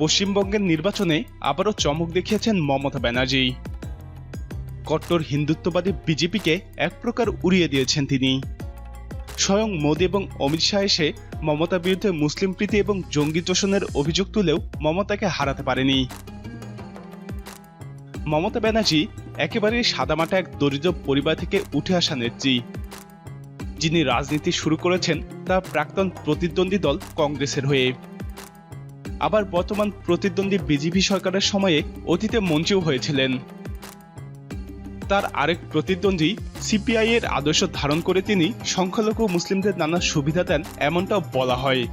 পশ্চিমবঙ্গের নির্বাচনে আবারও চমক দেখিয়েছেন মমতা ব্যানার্জি। কট্টর হিন্দুত্ববাদী বিজেপিকে এক প্রকার উড়িয়ে দিয়েছেন তিনি। স্বয়ং মোদী এবং অমিত শাহ এসে মমতার বিরুদ্ধে মুসলিম প্রীতি এবং জঙ্গি তোষণের অভিযোগ তুলেও মমতাকে হারাতে পারেনি। মমতা ব্যানার্জি একেবারেই সাদামাটা এক দরিদ্র পরিবার থেকে উঠে আসা নেত্রী। যিনি রাজনীতি শুরু করেছেন তার প্রাক্তন প্রতিদ্বন্দ্বী দল কংগ্রেসের হয়ে। আবার বর্তমান প্রতিদ্বন্দ্বী বিজেপি সরকারের সময়ে অতীতে মন্ত্রীও হয়েছিলেন। তার আরেক প্রতিদ্বন্দ্বী সিপিআই এর আদর্শ ধারণ করে তিনি সংখ্যালঘু মুসলিমদের নানা সুবিধা দেন এমনটাও বলা হয়।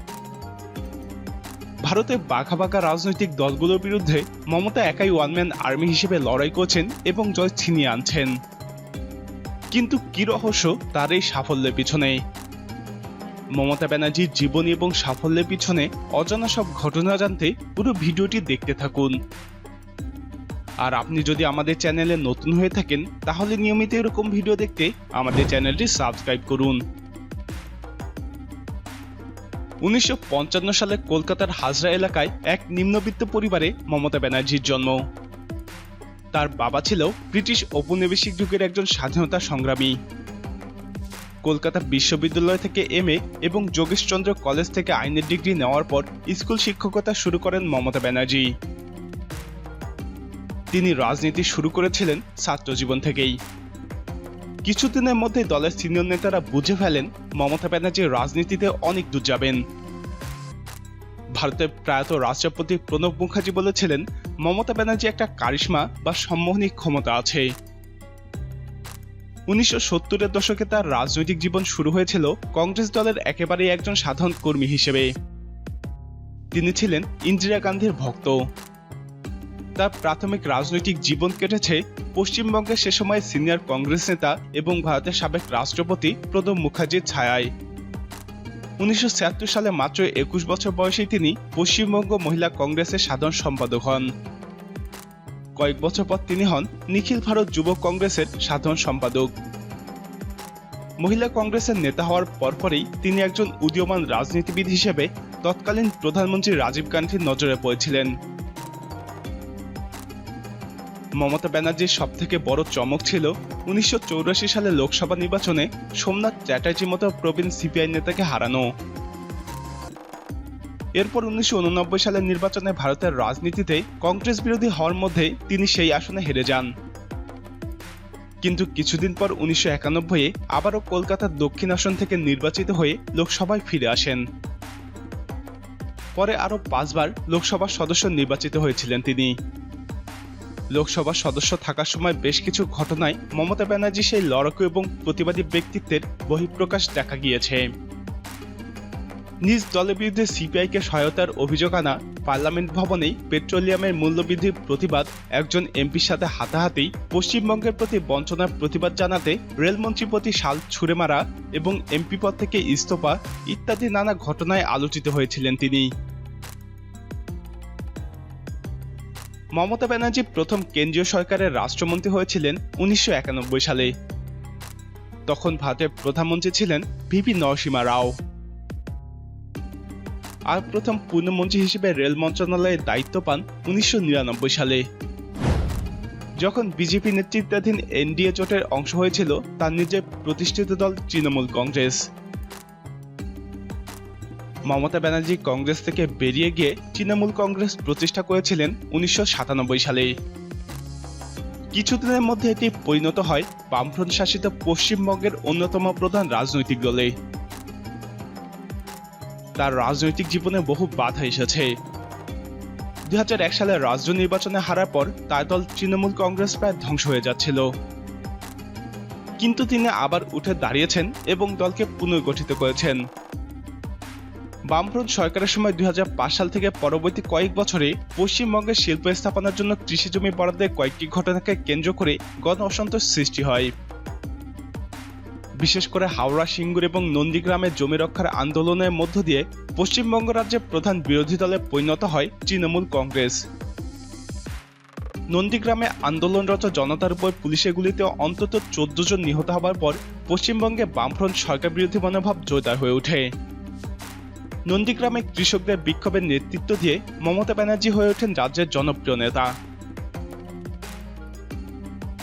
ভারতে বাঘা বাঘা রাজনৈতিক দলগুলোর বিরুদ্ধে মমতা একাই ওয়ানম্যান আর্মি হিসেবে লড়াই করছেন এবং জয় ছিনিয়ে আনছেন। কিন্তু কি রহস্য তার এই সাফল্যের পিছনে? মমতা ব্যানার্জির জীবনী এবং সাফল্যের পিছনে অজানা সব ঘটনা জানতে পুরো ভিডিওটি দেখতে থাকুন। আর আপনি যদি আমাদের চ্যানেলে নতুন হয়ে থাকেন, তাহলে নিয়মিত এরকম ভিডিও দেখতে আমাদের চ্যানেলটি সাবস্ক্রাইব করুন। উনিশশো পঞ্চান্ন সালে কলকাতার হাজরা এলাকায় এক নিম্নবিত্ত পরিবারে মমতা ব্যানার্জির জন্ম। তার বাবা ছিল ব্রিটিশ ঔপনিবেশিক যুগের একজন স্বাধীনতা সংগ্রামী। কলকাতা বিশ্ববিদ্যালয় থেকে এম এবং যোগেশচন্দ্র কলেজ থেকে আইনের ডিগ্রি নেওয়ার পর স্কুল শিক্ষকতা শুরু করেন মমতা ব্যানার্জি। তিনি রাজনীতি শুরু করেছিলেন ছাত্র জীবন থেকেই। কিছুদিনের মধ্যে দলের সিনিয়র নেতারা বুঝে ফেলেন মমতা ব্যানার্জি রাজনীতিতে অনেক দূর যাবেন। ভারতের প্রয়াত রাষ্ট্রপতি প্রণব মুখার্জি বলেছিলেন, মমতা ব্যানার্জি একটা কারিশমা বা সম্মোহনী ক্ষমতা আছে। উনিশশো সত্তরের দশকে তার রাজনৈতিক জীবন শুরু হয়েছিল কংগ্রেস দলের একেবারেই একজন সাধারণ কর্মী হিসেবে। তিনি ছিলেন ইন্দিরা গান্ধীর ভক্ত। তার প্রাথমিক রাজনৈতিক জীবন কেটেছে পশ্চিমবঙ্গের সে সময় সিনিয়র কংগ্রেস নেতা এবং ভারতের সাবেক রাষ্ট্রপতি প্রণব মুখার্জির ছায়ায়। উনিশশো ছিয়াত্তর সালে মাত্র একুশ বছর বয়সেই তিনি পশ্চিমবঙ্গ মহিলা কংগ্রেসের সাধারণ সম্পাদক হন। কয়েক বছর পর তিনি হন নিখিল ভারত যুব কংগ্রেসের সাধারণ সম্পাদক। মহিলা কংগ্রেসের নেতা হওয়ার পরপরই তিনি একজন উদীয়মান রাজনীতিবিদ হিসেবে তৎকালীন প্রধানমন্ত্রী রাজীব গান্ধীর নজরে পড়েছিলেন। মমতা ব্যানার্জির সব থেকে বড় চমক ছিল উনিশশো সালে লোকসভা নির্বাচনে সোমনাথ চ্যাটার্জির মতো প্রবীণ সিপিআই নেতাকে হারানো। এরপর উনিশশো সালের নির্বাচনে ভারতের রাজনীতিতে কংগ্রেস বিরোধী হওয়ার মধ্যে তিনি সেই আসনে হেরে যান। কিন্তু কিছুদিন পর উনিশশো একানব্বইয়ে আবারও কলকাতার দক্ষিণ আসন থেকে নির্বাচিত হয়ে লোকসভায় ফিরে আসেন। পরে আরও পাঁচবার লোকসভার সদস্য নির্বাচিত হয়েছিলেন তিনি। লোকসভার সদস্য থাকার সময় বেশ কিছু ঘটনায় মমতা ব্যানার্জি সেই লড়াকু এবং প্রতিবাদী ব্যক্তিত্বের বহিঃপ্রকাশ দেখা গিয়েছে। নিজ দলের বিরুদ্ধে সিপিআইকে সহায়তার অভিযোগ আনা পার্লামেন্ট ভবনেই পেট্রোলিয়ামের মূল্যবৃদ্ধির প্রতিবাদ একজন এমপির সাথে হাতাহাতি, পশ্চিমবঙ্গের প্রতি বঞ্চনার প্রতিবাদ জানাতে রেলমন্ত্রীর প্রতি শাল ছুড়ে মারা এবং এমপি পদ থেকে ইস্তফা ইত্যাদি নানা ঘটনায় আলোচিত হয়েছিলেন তিনি। মমতা ব্যানার্জি প্রথম কেন্দ্রীয় সরকারের রাষ্ট্রমন্ত্রী হয়েছিলেন উনিশশো একানব্বই সালে। তখন ভারতের প্রধানমন্ত্রী ছিলেন ভিপি নরসিমা রাও। আর প্রথম পূর্ণমন্ত্রী হিসেবে রেল মন্ত্রণালয়ের দায়িত্ব পান উনিশশো নিরানব্বই সালে। যখন বিজেপি নেতৃত্বাধীন এনডিএ জোটের অংশ হয়েছিল, তার নিজের প্রতিষ্ঠিত দল তৃণমূল কংগ্রেস। মমতা ব্যানার্জি কংগ্রেস থেকে বেরিয়ে গিয়ে তৃণমূল কংগ্রেস প্রতিষ্ঠা করেছিলেন উনিশশো সাতানব্বই সালে। কিছুদিনের মধ্যে এটি পরিণত হয় বামফ্রন্ট শাসিত পশ্চিমবঙ্গের অন্যতম প্রধান রাজনৈতিক দলে। তার রাজনৈতিক জীবনে বহু বাধা এসেছে। দুই সালের রাজ্য নির্বাচনে হারার পর তার দল তৃণমূল কংগ্রেস প্রায় ধ্বংস হয়ে যাচ্ছিল। কিন্তু তিনি আবার উঠে দাঁড়িয়েছেন এবং দলকে পুনর্গঠিত করেছেন। বামফ্রন্ট সরকারের সময় দুই হাজার পাঁচ সাল থেকে পরবর্তী কয়েক বছরে পশ্চিমবঙ্গের শিল্প স্থাপনার জন্য কৃষি জমি বরাদ্দের কয়েকটি ঘটনাকে কেন্দ্র করে গণ অসন্তোষ সৃষ্টি হয়। বিশেষ করে হাওড়া, সিঙ্গুর এবং নন্দীগ্রামের জমি রক্ষার আন্দোলনের মধ্য দিয়ে পশ্চিমবঙ্গ রাজ্যের প্রধান বিরোধী দলে পরিণত হয় তৃণমূল কংগ্রেস। নন্দীগ্রামে আন্দোলনরত জনতার উপর পুলিশের গুলিতে অন্তত চোদ্দ জন নিহত হবার পর পশ্চিমবঙ্গে বামফ্রন্ট সরকার বিরোধী মনোভাব জোরদার হয়ে ওঠে। নন্দীগ্রামে কৃষকদের বিক্ষোভের নেতৃত্ব দিয়ে মমতা ব্যানার্জি হয়ে ওঠেন রাজ্যের জনপ্রিয় নেতা।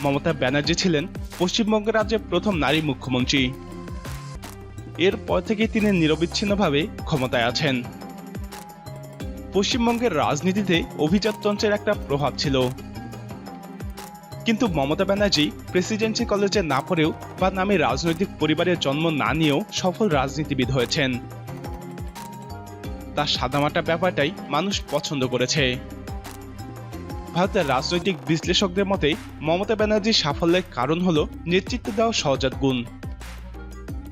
মমতা ব্যানার্জি ছিলেন পশ্চিমবঙ্গ রাজ্যের প্রথম নারী মুখ্যমন্ত্রী। এরপর থেকে তিনি নিরবিচ্ছিন্নভাবে ক্ষমতায় আছেন। পশ্চিমবঙ্গের রাজনীতিতে অভিজাততন্ত্রের একটা প্রভাব ছিল। কিন্তু মমতা ব্যানার্জি প্রেসিডেন্সি কলেজে না পড়েও বা নামে রাজনৈতিক পরিবারের জন্ম না নিয়েও সফল রাজনীতিবিদ হয়েছেন। তার সাদামাটা ব্যাপারটাই মানুষ পছন্দ করেছে। ভারতের রাজনৈতিক বিশ্লেষকদের মতে মমতা ব্যানার্জির সাফল্যের কারণ হল নেতৃত্ব দেওয়া সহজাত গুণ।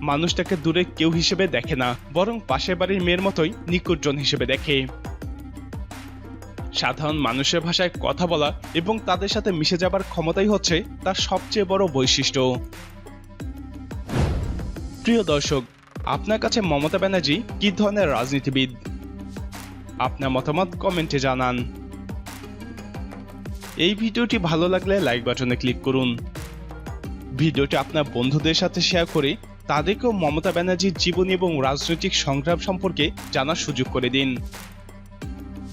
মানুষ তাকে দূরে কেউ হিসেবে দেখে না, বরং পাশের বাড়ির মেয়ের মতোই নিকটজন হিসেবে দেখে। সাধারণ মানুষের ভাষায় কথা বলা এবং তাদের সাথে মিশে যাবার ক্ষমতাই হচ্ছে তার সবচেয়ে বড় বৈশিষ্ট্য। প্রিয় দর্শক, আপনার কাছে মমতা ব্যানার্জি কি ধরনের রাজনীতিবিদ? আপনার মতামত কমেন্টে জানান। এই ভিডিওটি ভালো লাগলে লাইক বাটনে ক্লিক করুন। ভিডিওটি আপনার বন্ধুদের সাথে শেয়ার করে তাদেরকেও মমতা ব্যানার্জির জীবনী এবং রাজনৈতিক সংগ্রাম সম্পর্কে জানার সুযোগ করে দিন।